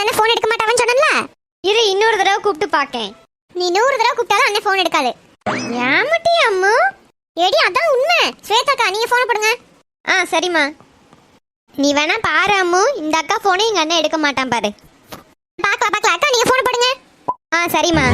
வந்து ஃபோன் எடுக்க மாட்டான்னு சொன்னல இரு இன்னொரு தடவை கூப்பிட்டு பார்க்கேன். நீ நூறு தடவை கூப்பிட்டாலும் அண்ணன் ஃபோன் எடுக்காது. ஏமாட்டி அம்மு. ஏடி அதான் உண்மை. ஸ்வேதாக்கா நீங்க ஃபோன் போடுங்க. ஆ சரிம்மா. நீ வேணா பாரு அம்மு. இந்த அக்கா ஃபோனை எங்க அண்ணன் எடுக்க மாட்டான் பாரு. பார்க்கலாம் பார்க்கலாம். அக்கா நீங்க ஃபோன் போடுங்க. ஆ சரிம்மா.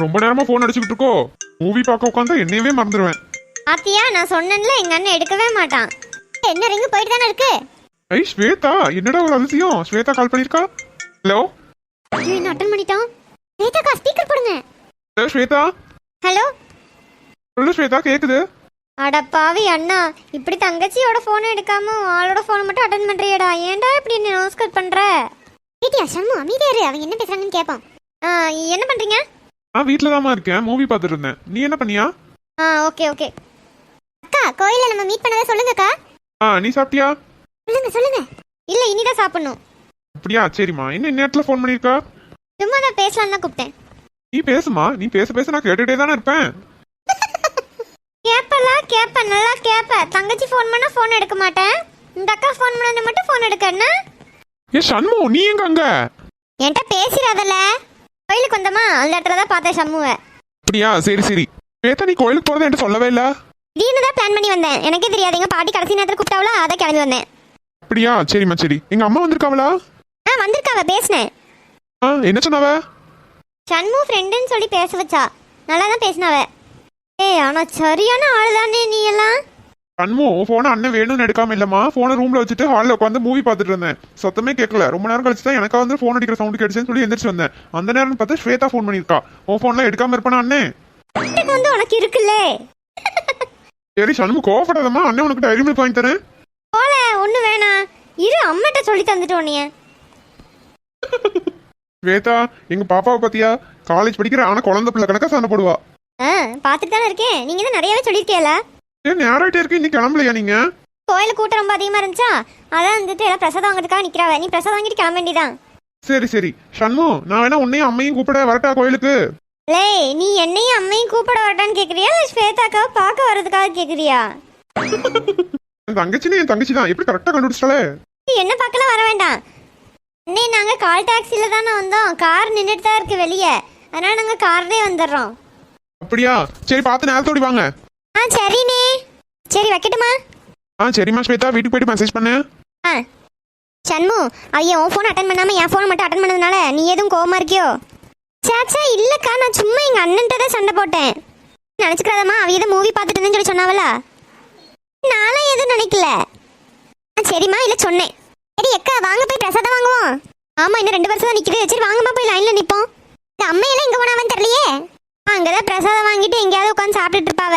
ரொம்ப நேரமா போன் அடிச்சுக்கிட்டு இருக்கோ? மூவி பார்க்க உட்காந்தா என்னையவே மறந்துடுவேன் பாத்தியா நான் சொன்னேன்ல எங்க அண்ணன் எடுக்கவே மாட்டான். என்ன ரிங்கு போயிட்டு தானே இருக்கு? ஐ ஸ்வேதா என்னடா ஒரு அதிசயம்? ஸ்வேதா கால் பண்ணிருக்கா ஹலோ ஐயோ என்ன அட்டன் பண்ணிட்டான்? ஸ்வேதாக்கா ஸ்பீக்கர் போடுங்க. ஹலோ ஸ்வேதா? ஹலோ சொல்லு ஸ்வேதா கேக்குது? அட பாவி அண்ணா இப்படி தங்கச்சியோட போனை எடுக்காம ஆளோட போனை மட்டும் அட்டன் பண்றியடா. ஏன்டா இப்படி என்ன நோஸ்கட் பண்ற? வீட்டியா சண்மு அமைதியா இரு. அவங்க என்ன பேசுறாங்கன்னு கேட்போம். ஆ, என்ன பண்றீங்க? நான் வீட்டில் தாம்மா இருக்கேன். மூவி பார்த்துட்டு இருந்தேன் நீ என்ன பண்ணியா? ஆ ஓகே ஓகே. அக்கா கோயில்ல நம்ம மீட் பண்ணதை சொல்லுங்கக்கா. ஆ நீ சாப்பிட்டியா? சொல்லுங்க சொல்லுங்க. இல்ல இனிதான் சாப்பிடணும். அப்படியா? சரிம்மா. இன்னும் இந்நேரத்தில் ஃபோன் பண்ணியிருக்கா? சும்மா தான் பேசலாம் தான் கூப்பிட்டேன். நீ பேசுமா. நீ பேச பேச நான் கேட்டுட்டே தானே இருப்பேன். கேப்பலாம் கேப்பேன் நல்லா கேப்பேன் தங்கச்சி ஃபோன் பண்ணா ஃபோன் எடுக்க மாட்டேன். இந்த அக்கா ஃபோன் பண்ணா மட்டும் ஃபோன் எடுக்க என்ன? ஏ சண்மு நீ எங்க அங்க? என்கிட்ட பேசிடாதல. கோயிலுக்கு வந்தமா அந்த இடத்துல தான் பார்த்தேன் சம்முவை. அப்படியா? சரி சரி. ஸ்வேதா நீ கோயிலுக்கு போறதை என்கிட்ட சொல்லவே இல்ல? திடீர்னு தான் பிளான் பண்ணி வந்தேன். எனக்கே தெரியாது. எங்க பாட்டி கடைசி நேரத்தில் கூப்பிட்டாவளா அதை கிளம்பி வந்தேன். அப்படியா? சரிம்மா சரி. எங்க அம்மா வந்திருக்காவளா? ஆ வந்திருக்காவ பேசினேன். ஆ என்ன சொன்னாவ? சண்மு ஃப்ரெண்டுன்னு சொல்லி பேச வச்சா. நல்லா தான் பேசினாவ. ஏய் ஆனா சரியான ஆள் தானே நீ எல்லாம் சண்மு போனை அண்ணன் வேணும்னு எடுக்காம இல்லம்மா. போனை ரூம்ல வச்சுட்டு ஹாலில் உட்காந்து மூவி பார்த்துட்டு இருந்தேன். சத்தமே கேட்கல. ரொம்ப நேரம் கழிச்சு தான் எனக்கா வந்து ஃபோன் அடிக்கிற சவுண்ட் கேட்டுச்சுன்னு சொல்லி எந்திரிச்சு வந்தேன். அந்த நேரம் பார்த்து ஸ்வேதா ஃபோன் பண்ணியிருக்கா. உன் ஃபோன்லாம் எடுக்காம இருப்பானா அண்ணே? வந்து உனக்கு இருக்குல்ல. சரி சண்மு கோவப்படாதம்மா. அண்ணன் உனக்கு டைரி மில்க் வாங்கி தரேன். போல ஒண்ணு வேணாம். இரு அம்மாட்ட சொல்லி தந்துட்டு உன்னைய. ஸ்வேதா எங்க பாப்பாவை பாத்தியா காலேஜ் படிக்கிற ஆனா குழந்தை பிள்ளை கணக்கா சண்டை போடுவா. ஆ பார்த்துட்டு தானே இருக்கேன். நீங்க தான் நிறையவே சொல்லியிருக்கேல ஏன் நேராயிட்டே இருக்கு? இன்னைக்கு கிளம்பலையா நீங்க? கோயில கூட்டம் ரொம்ப அதிகமா இருந்துச்சா? அதான் வந்துட்டு எல்லாம் பிரசாதம் வாங்குறதுக்காக நிக்கிறாவ. நீ பிரசாதம் வாங்கிட்டு கிளம்ப வேண்டியதான் சரி சரி. சண்மு நான் வேணா உன்னையும் அம்மையும் கூப்பிட வரட்டா கோயிலுக்கு? லேய் நீ என்னையும் அம்மையும் கூப்பிட வரட்டான்னு கேக்குறியா? இல்ல ஸ்வேதாக்காவை பார்க்க வர்றதுக்காக கேக்குறியா? என் தங்கச்சின்னு என் தங்கச்சி தான் எப்படி கரெக்டா கண்டுபிடிச்சாலே நீ என்ன பார்க்கல வர வேண்டாம். அண்ணே நாங்க கால் டாக்ஸில தானே வந்தோம். கார் நின்றுட்டு தான் இருக்கு வெளியே. அதனால நாங்க கார்லயே வந்துடுறோம். அப்படியா? சரி பார்த்து நேரத்தோடி வாங்க. ஆ சரிண்ணே. சரி வைக்கட்டுமா? ஆ சரிம்மா ஸ்வேதா வீட்டுக்கு போயிட்டு மெசேஜ் பண்ணு. ஆ. சண்மு ஐயா உன் ஃபோன் அட்டன் பண்ணாம என் ஃபோனை மட்டும் அட்டன் பண்ணதுனால நீ எதுவும் கோவமா இருக்கியோ? சாச்சா இல்லக்கா நான் சும்மா எங்க அண்ணன்ட்ட தான் சண்டை போட்டேன். நினச்சிக்கிறாதம்மா அவ எதுவும் மூவி பார்த்துட்டு இருந்தேன்னு சொல்லி சொன்னாவல நானும் எதுவும் நினைக்கல. ஆ சரிம்மா இல்லை சொன்னேன். சரி அக்கா வாங்க போய் பிரசாதம் வாங்குவோம். ஆமா இன்னும் ரெண்டு வருஷம் தான் நிக்குது. சரி வாங்கம்மா போய் லைன்ல நிப்போம். இந்த அம்மையெல்லாம் எங்க போனாவன்னு தெரியலையே. அங்கதான் பிரசாதம் வாங்கிட்டு எங்கேயாவது உட்காந்து சாப்பிட்டுட்டு இருப்பாவ.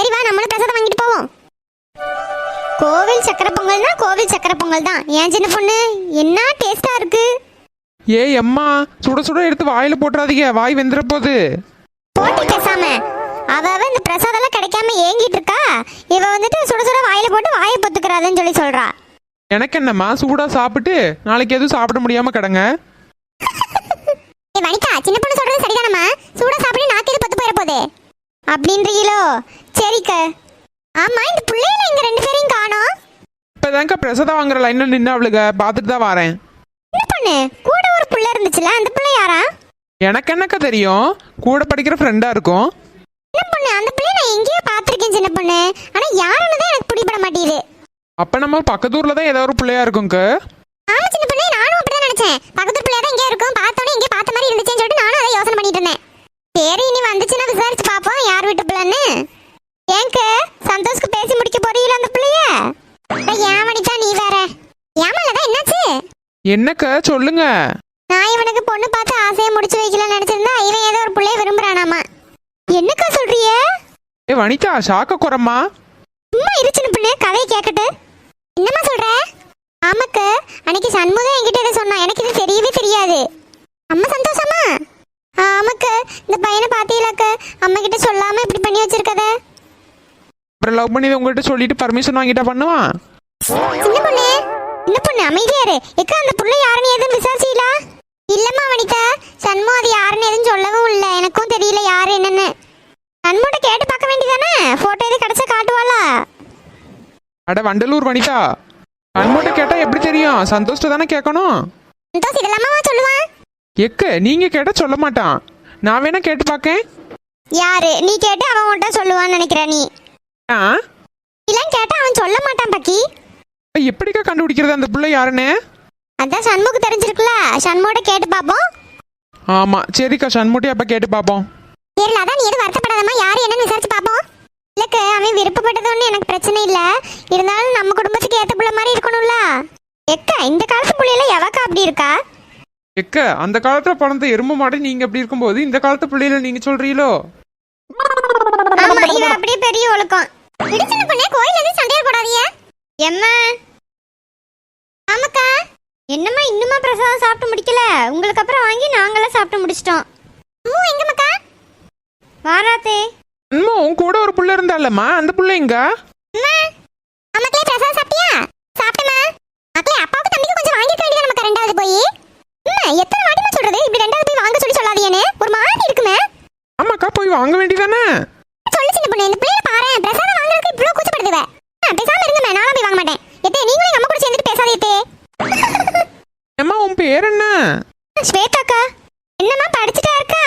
சரி வா நம்மளும் பிரசாதம் வாங்கிட்டு போவோம். கோவில் சக்கரை பொங்கல்னா கோவில் சக்கரை பொங்கல் தான். ஏன் சின்ன பொண்ணு? என்ன டேஸ்டா இருக்கு? ஏய் அம்மா சுட சுட எடுத்து வாயில போட்டுறாதீங்க. வாய் வெந்துற போகுது போட்டி பேசாம. அவ அவ இந்த பிரசாதம்லாம் கிடைக்காம ஏங்கிட்டு இருக்கா? இவ வந்துட்டு சுட சுட வாயில போட்டு வாயை பொத்துக்கிறாதுன்னு சொல்லி சொல்றா. எனக்கு என்னம்மா சூடா சாப்பிட்டு நாளைக்கு எதுவும் சாப்பிட முடியாம கிடங்க? ஏ வனிதா சின்ன பொண்ணு சொல்றது சரிதானம்மா? சூடா சாப்பிட்டு நாக்கு இது பத்து போயிட போதே. அப்படின்றீங்களோ? சரிக்க. ஆமா இந்த பிள்ளைல இங்க ரெண்டு பேரையும் காணோம். இப்பதாங்க பிரசாதம் வாங்குற லைன்ல நின்று அவளுக பார்த்துட்டு தான் வரேன். என்ன பொண்ணு? கூட ஒரு புள்ள இருந்துச்சுல அந்த பிள்ளை யாரா? எனக்கு என்னக்கா தெரியும்? கூட படிக்கிற ஃப்ரெண்டா இருக்கும். என்ன பொண்ணு? அந்த பிள்ளை நான் எங்கேயோ பார்த்திருக்கேன் சின்ன பொண்ணு. ஆனா யாருன்னு தான் எனக்கு பிடிபட மாட்டேங்குது. அப்ப நம்ம பக்கத்து ஊர்ல தான் ஏதோ ஒரு பிள்ளையா இருக்குங்க ஆமா சின்ன பொண்ணு. நானும் அப்படிதான் நினைச்சேன். பக்கத்து பிள்ளையா தான் இங்கே இருக்கும் பார்த்தோன்னே இங்கே பார்த்த மாதிரி இருந்துச்சுன்னு சொல்லிட்டு நானும் அதை யோசனை பண்ணிட்டு இருந்தேன் சரி இனி வந்துச்சுன்னா விசாரிச்சு பார்ப்போம் யார் வீட்டு பிள்ளைன்னு ஏங்க சந்தோஷ்க்கு பேசி முடிக்க போறீங்களா அந்த பிள்ளைய அட, ஏன் வனிதா நீ வேற ஏமாலதான் என்னாச்சு என்னக்கா சொல்லுங்க. நான் இவனுக்கு பொண்ணு பார்த்து ஆசையை முடிச்சு வைக்கலாம்னு நினைச்சிருந்தா இவன் ஏதோ ஒரு பிள்ளைய விரும்புறானாமா? என்னக்கா சொல்றிய ஏ வனிதா சாக்க குறம்மா. சும்மா இரு சின்ன பொண்ணு கதையை கேட்கட்டு என்னம்மா சொல்ற? ஆமாக்க அன்னைக்கு சண்முகம் என்கிட்ட இதை சொன்னான். எனக்கு இது தெரியவே தெரியாது. அம்மா சந்தோஷமா? ஆமாக்க இந்த பையனை பாத்தீங்களாக்க? அம்மா கிட்ட சொல்லாம இப்படி பண்ணி வச்சிருக்கத? அப்புறம் லவ் பண்ணி உங்ககிட்ட சொல்லிட்டு பர்மிஷன் வாங்கிட்டா பண்ணுவான்? சின்ன பொண்ணு என்ன பொண்ணு அமைதியா இரு. எக்கா அந்த புள்ள யாருன்னு எதுவும் விசாரிச்சீங்களா இல்லம்மா வனிதா. சண்முகம் அது யாருன்னு எதுவும் சொல்லவும் இல்லை. எனக்கும் தெரியல யாரு என்னன்னு. சண்முகிட்ட கேட்டு போட்டோ எது கிடைச்சா காட்டுவாளா? அட வண்டலூர் வனிதா. அன்மோட்ட கேட்டா எப்படி தெரியும்? சந்தோஷ்ட தானே கேட்கணும்? சந்தோஷ் இதெல்லாமா சொல்லுவான்? எக்க நீங்க கேட்டா சொல்ல மாட்டான். நான் வேணா கேட்டு பார்க்கேன். யாரு? நீ கேட்டு அவன் உன்கிட்ட சொல்லுவான்னு நினைக்கிற நீ. ஆ? இதெல்லாம் கேட்டா அவன் சொல்ல மாட்டான் பக்கி. எப்படிக்கா கண்டுபிடிக்கிறது அந்த பிள்ளை யாருன்னு? அதான் சண்முக்கு தெரிஞ்சிருக்குல்ல. சண்முகிட்ட கேட்டு பார்ப்போம். ஆமா சரிக்கா சண்முட்டி அப்ப கேட்டு பார்ப்போம். சரி அதான் நீ எதுவும் வருத்தப்படாதம்மா. யாரு என்னன்னு விசாரிச்சு பாப்போம் இல்லக்கு அவன் விருப்பப்பட்டது ஒன்றும் எனக்கு பிரச்சனை இல்லை. இருந்தாலும் நம்ம குடும்பத்துக்கு ஏற்ற பிள்ளை மாதிரி இருக்கணும்ல. எக்கா இந்த காலத்து பிள்ளையில எவக்கா அப்படி இருக்கா? எக்க அந்த காலத்துல பிறந்த எறும்பு மாடு நீங்க அப்படி இருக்கும்போது இந்த காலத்து பிள்ளையில நீங்க சொல்றீங்களோ? ஆமா இவ அப்படியே பெரிய ஒழுக்கம். பிடிச்சின பொண்ணே கோயில இருந்து சண்டையா போடாதீங்க. எம்மா ஆமாக்கா. என்னம்மா இன்னுமா பிரசாதம் சாப்பிட்டு முடிக்கல? உங்களுக்கு அப்புறம் வாங்கி நாங்களாம் சாப்பிட்டு முடிச்சிட்டோம். அம்மு எங்க மக்கா வாராத்தே அம்மா உன் கூட ஒரு புள்ள இருந்தாலம்மா. அந்த புள்ள எங்க? அம்மாக்களே பிரசாதம் சாப்பிட்டியா? சாப்பிட்டேமா மக்களே அப்பாவுக்கு தம்பிக்கு கொஞ்சம் வாங்கிக்க வேண்டியது நமக்கு ரெண்டாவது போய். அம்மா எத்தனை வாட்டிமா சொல்றது? இப்படி ரெண்டாவது போய் வாங்க சொல்லி சொல்லாதீங்கன்னு. ஒரு மாதிரி இருக்குமே. ஆமாக்கா போய் வாங்க வேண்டியதானே? சொல்லு சின்ன பொண்ணு. இந்த பிள்ளைய பாரு பிரசாதம் வாங்குறதுக்கு இவ்வளவு கூச்சப்படுதுவ. பேசாம இருங்கம்மா. நானும் போய் வாங்க மாட்டேன் எத்தே நீங்களும் எங்க அம்மா கூட சேர்ந்துட்டு பேசாதே எத்தே. அம்மா உன் பேர் என்ன? ஸ்வேதாக்கா. என்னம்மா படிச்சுட்டா இருக்கா?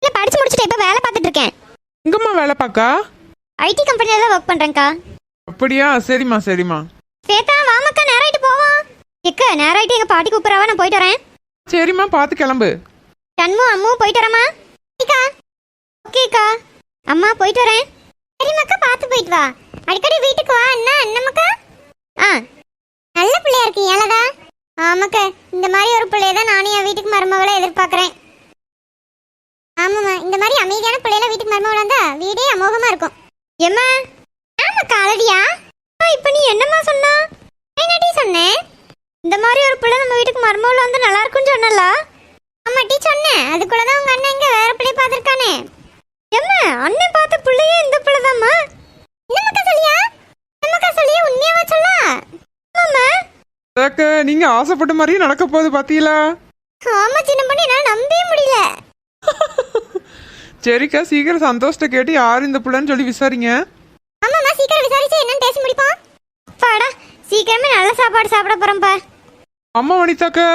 இல்ல படிச்சு முடிச்சுட்டு இப்ப வேலை பார்த்துட்டு இருக்கேன். எங்கம்மா வேலை பார்க்கா? ஐடி கம்பெனில தான் ஒர்க் பண்றேன்க்கா. அப்படியா? சரிம்மா சரிம்மா. ஸ்வேதா வாமக்கா நேரம் ஆயிட்டு போவோம் எக்க நேரம் ஆயிட்டு எங்க பாட்டி கூப்பிடுறாவா நான் போயிட்டு வரேன். சரிம்மா பார்த்து கிளம்பு. தன்மு அம்மு போயிட்டு வரமா ஓகேக்கா அம்மா போயிட்டு வரேன். சரி பார்த்து போயிட்டு வா. அடிக்கடி வீட்டுக்கு வா. என்ன என்னமக்கா ஆ நல்ல பிள்ளையா இருக்கு ஏழதா ஆமாக்கா இந்த மாதிரி ஒரு பிள்ளைய தான் நானும் என் வீட்டுக்கு மருமகளை எதிர்பார்க்குறேன். ஆமாம்மா இந்த மாதிரி அமைதியான பிள்ளையில வீட்டுக்கு மருமகள் வந்தா வீடே அமோகமா இருக்கும். எம்மா ஆமாக்கா அழடியா இப்போ நீ என்னம்மா சொன்னா? என்னடி சொன்னேன் இந்த மாதிரி ஒரு பிள்ளை நம்ம வீட்டுக்கு மருமகள் வந்து நல்லா இருக்கும்னு சொன்னல ஆமாட்டி சொன்னேன். அதுக்குள்ளதான் உங்க அண்ணன் இங்க வேற பிள்ளைய பார்த்துருக்கானே. எம்மா அண்ணன் பார்த்த பிள்ளையே இந்த பிள்ளைதாம்மா? என்னமக்கா சொல்லியா? என்னமக்கா சொல்லியா? உண்மையாவா சொல்லா ஆமாம்மா. அதாக்க நீங்க ஆசைப்பட்ட மாதிரியே நடக்க போகுது பாத்தீங்களா? ஆமா சின்ன பொண்ணு. என்னால நம்பவே முடியல. சரிக்கா சீக்கிரம் சந்தோஷ்ட கேட்டு யார் இந்த பிள்ளைன்னு சொல்லி விசாரிங்க. ஆமாம்மா சீக்கிரம் விசாரிச்சு என்னன்னு பேசி முடிப்போம். பாடா சீக்கிரமே நல்ல சாப்பாடு சாப்பிட போறோம்ப்பா அம்மா வனிதாக்கா.